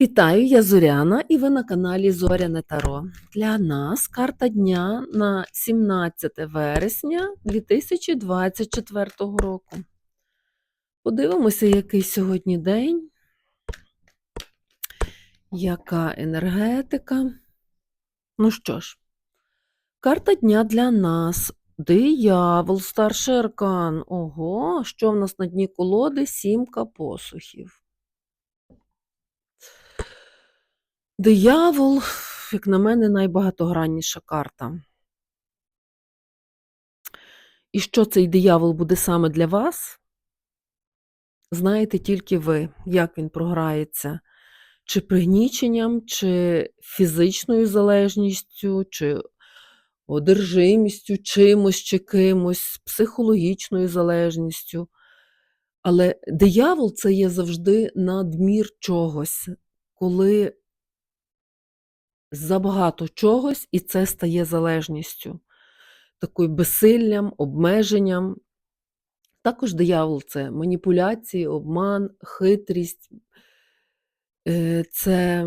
Вітаю, я Зоряна, і ви на каналі Зоряне Таро. Для нас карта дня на 17 вересня 2024 року. Подивимося, який сьогодні день, яка енергетика. Ну що ж, карта дня для нас. Диявол, старший аркан. Ого, що в нас на дні колоди? Сімка посухів. Диявол, як на мене, найбагатогранніша карта. І що цей диявол буде саме для вас? Знаєте тільки ви, як він програється, чи пригніченням, чи фізичною залежністю, чи одержимістю, чимось чи кимось, психологічною залежністю. Але диявол це є завжди надмір чогось, коли забагато чогось, і це стає залежністю, такою безсиллям, обмеженням. Також диявол це маніпуляції, обман, хитрість, е, це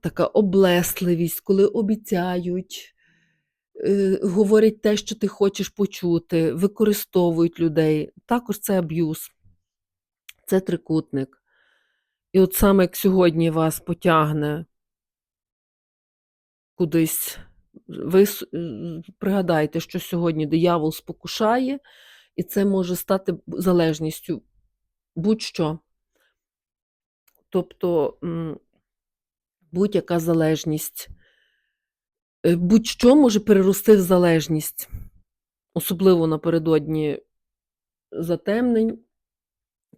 така облесливість, коли обіцяють, е, говорять те, що ти хочеш почути, використовують людей. Також це аб'юз, це трикутник. І от саме як сьогодні вас потягне кудись. Ви пригадайте, що сьогодні диявол спокушає, і це може стати залежністю будь-що. Тобто будь-яка залежність, е, будь-що може перерости в залежність, особливо напередодні затемнень,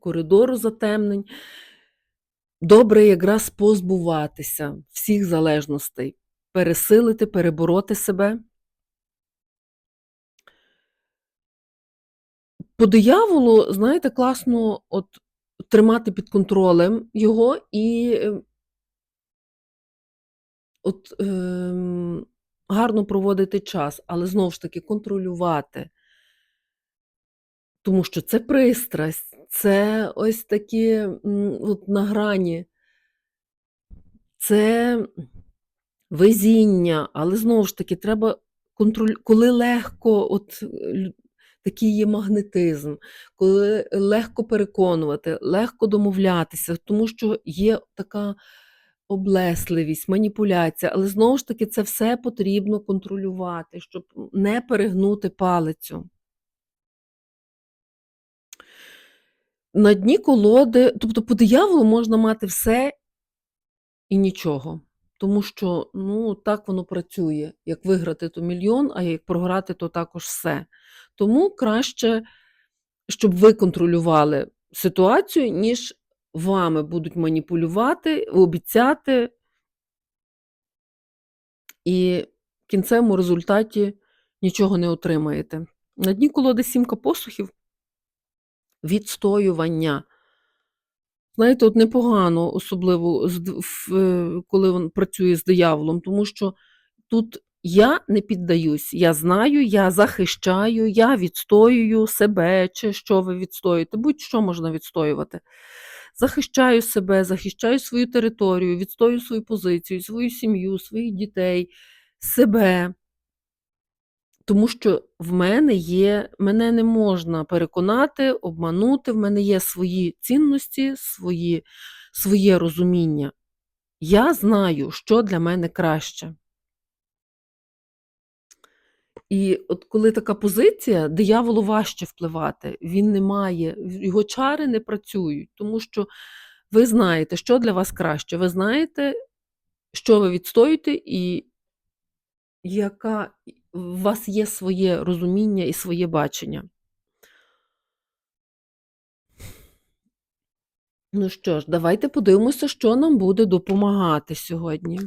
коридору затемнень. Добре якраз позбуватися всіх залежностей, пересилити, перебороти себе. По дияволу, знаєте, класно от тримати під контролем його і е, от, ем, гарно проводити час, але знову ж таки контролювати. Тому що це пристрасть, це ось такі от на грані, це везіння, але знову ж таки треба контроль... коли легко, от е, такий є магнетизм, коли легко переконувати, легко домовлятися, тому що є така облесливість, маніпуляція, але знову ж таки це все потрібно контролювати, щоб не перегнути палицю. На дні колоди, тобто по дияволу можна мати все і нічого. Тому що ну, так воно працює. Як виграти, то мільйон, а як програти, то також все. Тому краще, щоб ви контролювали ситуацію, ніж вами будуть маніпулювати, обіцяти, і в кінцевому результаті нічого не отримаєте. На дні колоди сімка посухів відстоювання. Знаєте, от непогано, особливо е, коли він працює з дияволом, тому що тут я не піддаюсь, я знаю, я захищаю, я відстоюю себе, чи що ви відстоюєте, будь-що можна відстоювати. Захищаю себе, захищаю свою територію, відстоюю свою позицію, свою сім'ю, своїх дітей, себе. Тому що в мене є, мене не можна переконати, обманути, в мене є свої цінності, свої, своє розуміння. Я знаю, що для мене краще. І от коли така позиція, дияволу важче впливати, він не має, його чари не працюють, тому що ви знаєте, що для вас краще. Ви знаєте, що ви відстоюєте, і яка у вас є своє розуміння і своє бачення. Ну що ж, давайте подивимося, що нам буде допомагати сьогодні.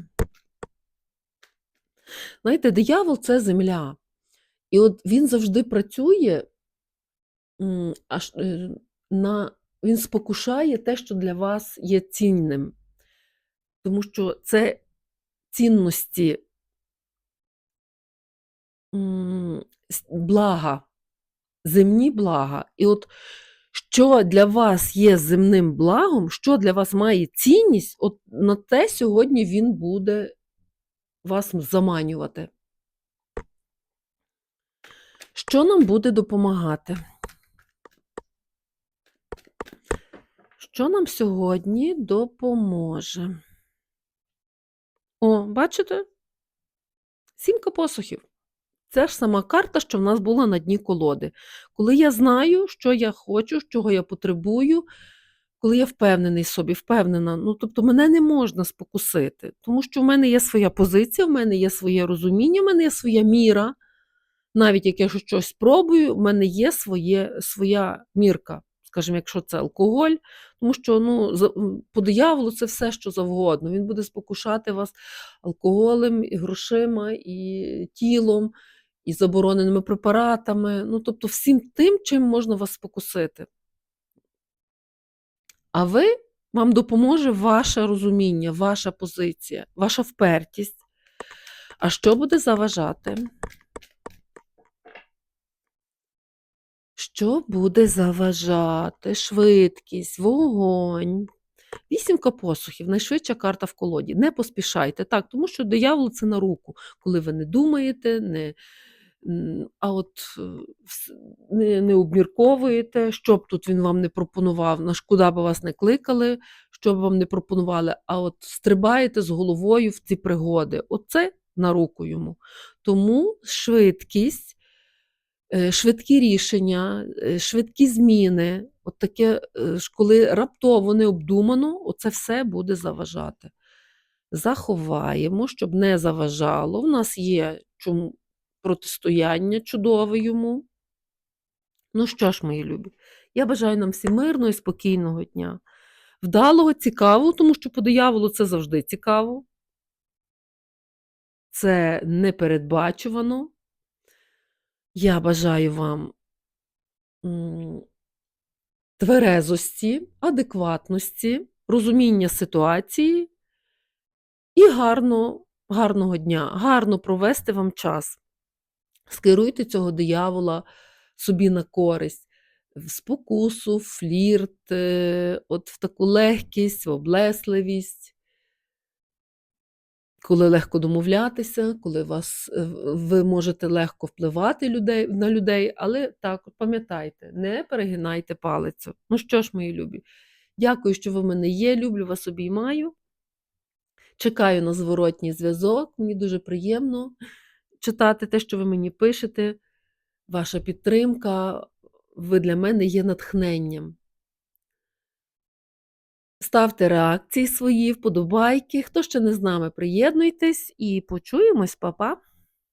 Знаєте, диявол це земля. І от він завжди працює, аж е, на, він спокушає те, що для вас є цінним. Тому що це цінності блага, земні блага. І от що для вас є земним благом, що для вас має цінність, от на те сьогодні він буде вас заманювати. Що нам буде допомагати? Що нам сьогодні допоможе? О, бачите? Сімка посухів. Це ж сама карта, що в нас була на дні колоди. Коли я знаю, що я хочу, чого я потребую, коли я впевнений собі, впевнена, ну тобто мене не можна спокусити, тому що в мене є своя позиція, в мене є своє розуміння, в мене є своя міра. Навіть як я щось спробую, в мене є своє, своя мірка, скажімо, якщо це алкоголь, тому що ну, по дияволу це все, що завгодно. Він буде спокушати вас алкоголем, і грошима, і тілом, і забороненими препаратами. Ну, тобто, всім тим, чим можна вас спокусити. А ви вам допоможе ваше розуміння, ваша позиція, ваша впертість. А що буде заважати? Що буде заважати? Швидкість, вогонь. Вісімка посухів, найшвидша карта в колоді. Не поспішайте. Так, тому що диявол це на руку, коли ви не думаєте, не, а от е, не, не обмірковуєте, що б тут він вам не пропонував, на куди б вас не кликали, що б вам не пропонували, а от стрибаєте з головою в ці пригоди. Оце на руку йому. Тому швидкість е, швидкі рішення, е, швидкі зміни, от таке, коли раптово необдумано, оце все буде заважати. Заховаємо, щоб не заважало. В нас є чому протистояння чудове йому. Ну що ж, мої любі, я бажаю нам всім мирного і спокійного дня. Вдалого, цікавого, тому що по дияволу це завжди цікаво. Це непередбачувано. Я бажаю вам тверезості, адекватності, розуміння ситуації і гарно, гарного дня, гарно провести вам час. Скеруйте цього диявола собі на користь, в спокусу, флірт, е, от в таку легкість, в облесливість коли легко домовлятися, коли вас, е, ви можете легко впливати людей, на людей, але так, пам'ятайте, не перегинайте палицю. Ну що ж, мої любі, дякую, що ви в мене є. Люблю вас обіймаю. Чекаю на зворотній зв'язок. Мені дуже приємно читати те, що ви мені пишете. Ваша підтримка, ви для мене є натхненням. Ставте реакції свої, вподобайки. Хто ще не з нами, приєднуйтесь і почуємось, Па-па!